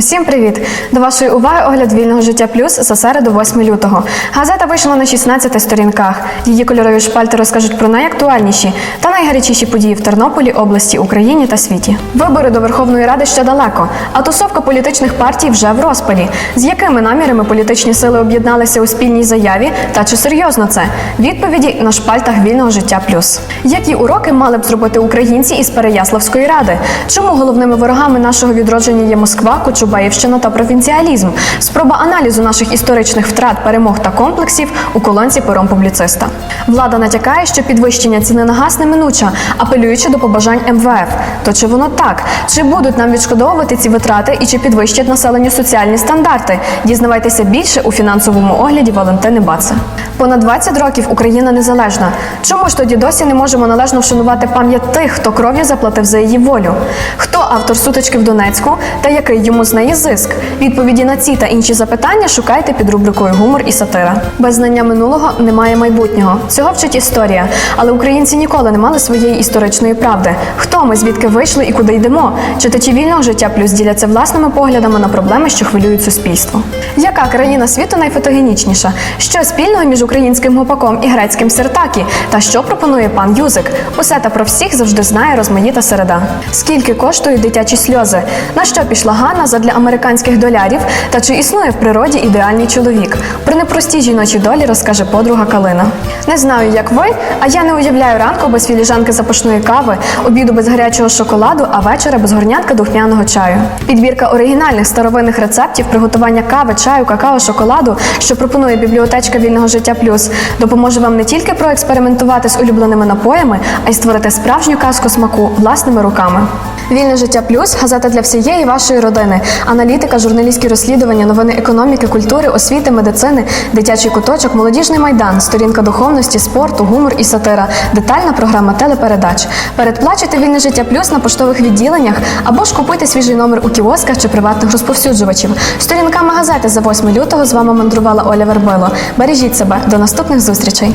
Усім привіт! До вашої уваги огляд вільного життя плюс за середу 8 лютого. Газета вийшла на 16 сторінках. Її кольорові шпальти розкажуть про найактуальніші та найгарячіші події в Тернополі, області, Україні та світі. Вибори до Верховної Ради ще далеко, а тусовка політичних партій вже в розпалі. З якими намірами політичні сили об'єдналися у спільній заяві? Та чи серйозно це? Відповіді на шпальтах вільного життя плюс. Які уроки мали б зробити українці із Переяславської ради? Чому головними ворогами нашого відродження є Москва, Кочубаївщина та провінціалізм? Спроба аналізу наших історичних втрат, перемог та комплексів у колонці пером публіциста. Влада натякає, що підвищення ціни на газ неминуче, апелюючи до побажань МВФ. То чи воно так? Чи будуть нам відшкодовувати ці витрати і чи підвищать населенню соціальні стандарти? Дізнавайтеся більше у фінансовому огляді Валентини Баце. Понад 20 років Україна незалежна. Чому ж тоді досі не можемо належно вшанувати пам'ять тих, хто кров'ю заплатив за її волю? Хто автор сутички в Донецьку та який йому з неї зиск? Відповіді на ці та інші запитання шукайте під рубрикою Гумор і сатира. Без знання минулого немає майбутнього. Цього вчить історія. Але українці ніколи не мали своєї історичної правди. Хто ми, звідки вийшли і куди йдемо? Читачі вільного життя плюс діляться власними поглядами на проблеми, що хвилюють суспільство. Яка країна світу найфотогенічніша? Що спільного між українським гопаком і грецьким сертакі? Та що пропонує пан Юзик? Усе та про всіх завжди знає розмаїта середа. Скільки коштують дитячі сльози? На що пішла Ганна задля американських долярів? Та чи існує в природі ідеальний чоловік? Про непрості жіночі долі розкаже подруга Калина. Не знаю, як ви, а я не уявляю ранку без філіжанки запашної кави, обіду без гарячого шоколаду, а вечора без горнятка духмяного чаю. Підбірка оригінальних старовинних рецептів приготування кави, чаю, какао, шоколаду, що пропонує бібліотечка вільного життя плюс, допоможе вам не тільки проекспериментувати з улюбленими напоями, а й створити справжню казку смаку власними руками. Вільне життя плюс газета для всієї вашої родини. Аналітика, журналістські розслідування, новини економіки, культури, освіти, медицини, дитячий куточок, молодіжний майдан, сторінка духовності, спорту, гумор і сатира, детальна програма телепередач. Передплачуйте вільне життя плюс на поштових відділеннях або ж купуйте свіжий номер у кіосках чи приватних розповсюджувачів. Сторінками газети за 8 лютого з вами мандрувала Оля Вербило. Бережіть себе до наступних зустрічей.